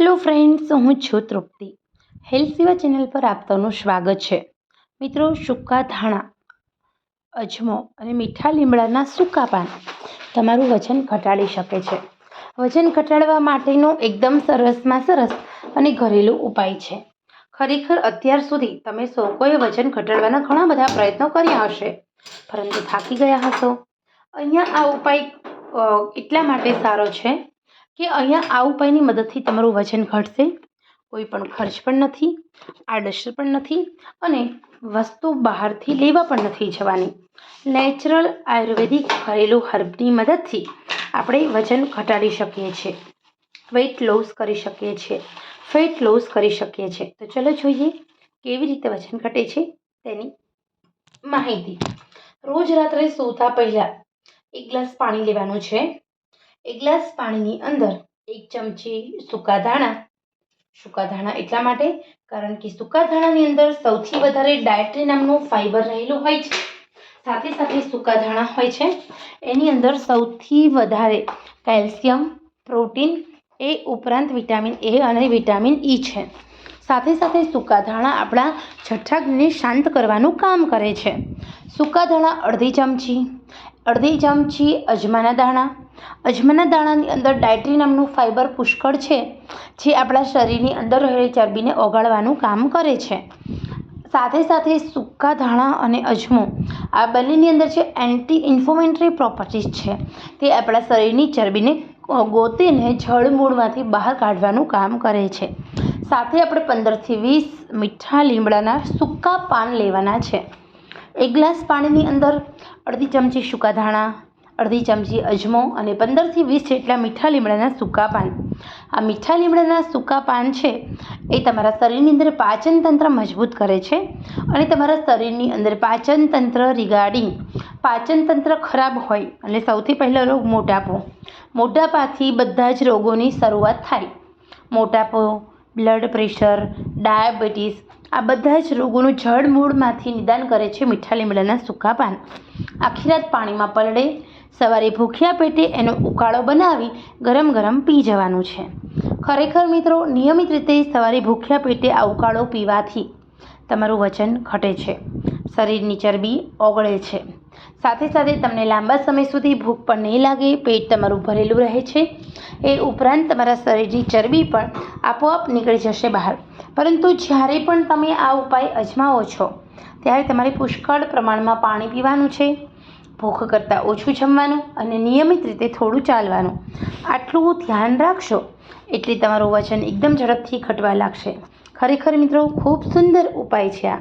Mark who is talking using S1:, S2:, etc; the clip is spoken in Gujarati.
S1: હેલો ફ્રેન્ડ્સ હું છું તૃપ્તિ. હેલ્થ સેવા ચેનલ પર આપતાનું સ્વાગત છે. મિત્રો, સૂકા ધાણા, અજમો અને મીઠા લીમડાના સૂકા પાન તમારું વજન ઘટાડી શકે છે. વજન ઘટાડવા માટેનો એકદમ સરસમાં સરસ અને ઘરેલું ઉપાય છે. ખરેખર અત્યાર સુધી તમે સૌ કોઈ વજન ઘટાડવાના ઘણા બધા પ્રયત્નો કર્યા હશે, પરંતુ થાકી ગયા હશો. અહીંયા આ ઉપાય એટલા માટે સારો છે કે અહીંયા આ ઉપાયની મદદથી તમારું વજન ઘટશે, કોઈ પણ ખર્ચ પણ નથી, આડઅસર પણ નથી અને વસ્તુ બહારથી લેવા પણ નથી જવાની. નેચરલ આયુર્વેદિક ઘરેલું હર્બની મદદથી આપણે વજન ઘટાડી શકીએ છીએ વેઇટ લોસ કરી શકીએ છીએ ફેટ લોસ કરી શકીએ છીએ. તો ચલો જોઈએ કેવી રીતે વજન ઘટે છે તેની માહિતી. રોજ રાત્રે સૂતા પહેલાં એક ગ્લાસ પાણી લેવાનું છે. એક ગ્લાસ પાણીની અંદર એક ચમચી સૂકા ધાણા. સૂકા ધાણા એટલા માટે કારણ કે સૂકા ધાણાની અંદર સૌથી વધારે ડાયટ્રી નામનું ફાઇબર રહેલું હોય છે. સાથે સાથે સૂકા ધાણા હોય છે. એની અંદર સૌથી વધારે કેલ્શિયમ, પ્રોટીન એ ઉપરાંત વિટામિન એ અને વિટામિન ઈ છે. સાથે સાથે સૂકા ધાણા આપણા જઠરાગ્નિને શાંત કરવાનું કામ કરે છે. સૂકા ધાણા અડધી ચમચી અડધી ચમચી અજમાના દાણા અજમાના દાણાની અંદર ડાયટ્રી નામનું ફાઇબર પુષ્કળ છે, જે આપણા શરીરની અંદર રહેલી ચરબીને ઓગાળવાનું કામ કરે છે. સાથે સાથે સૂકા ધાણા અને અજમો, આ બંનેની અંદર જે એન્ટી ઇન્ફોમેન્ટરી પ્રોપર્ટીઝ છે, તે આપણા શરીરની ચરબીને ગોતીને જળમૂળમાંથી બહાર કાઢવાનું કામ કરે છે. સાથે આપણે પંદરથી વીસ મીઠા લીમડાના સૂકા પાન લેવાના છે. એક ગ્લાસ પાણીની અંદર અડધી ચમચી સૂકા ધાણા અડધી ચમચી અજમો અને પંદરથી વીસ જેટલા મીઠા લીમડાના સૂકા પાન. આ મીઠા લીમડાના સૂકા પાન છે એ તમારા શરીરની અંદર પાચન તંત્ર મજબૂત કરે છે અને તમારા શરીરની અંદર પાચન તંત્ર રિગાર્ડિંગ પાચન તંત્ર ખરાબ હોય અને સૌથી પહેલો રોગ મોટાપો. મોટાપાથી બધા જ રોગોની શરૂઆત થાય. મોટાપો બ્લડ પ્રેશર ડાયાબિટીસ આ બધા જ રોગોનું જળમૂળમાંથી નિદાન કરે છે મીઠા લીમડાના સૂકા પાન. આખી રાત પાણીમાં પલળે, સવારે ભૂખ્યા પેટે એનો ઉકાળો બનાવી ગરમ ગરમ પી જવાનું છે. ખરેખર મિત્રો, નિયમિત રીતે સવારે ભૂખ્યા પેટે આ ઉકાળો પીવાથી તમારું વજન ઘટે છે. શરીરની ચરબી ઓગળે છે. સાથે સાથે તમને લાંબા સમય સુધી ભૂખ પણ નહીં લાગે, પેટ તમારું ભરેલું રહે છે. એ ઉપરાંત તમારા શરીરની ચરબી પણ આપોઆપ નીકળી જશે બહાર. પરંતુ જ્યારે પણ તમે આ ઉપાય અજમાવો છો, ત્યારે તમારે પુષ્કળ પ્રમાણમાં પાણી પીવાનું છે, ભૂખ કરતાં ઓછું જમવાનું અને નિયમિત રીતે થોડું ચાલવાનું. આટલું ધ્યાન રાખશો, એટલે તમારું વજન એકદમ ઝડપથી ઘટવા લાગશે. ખરેખર મિત્રો, ખૂબ સુંદર ઉપાય છે આ.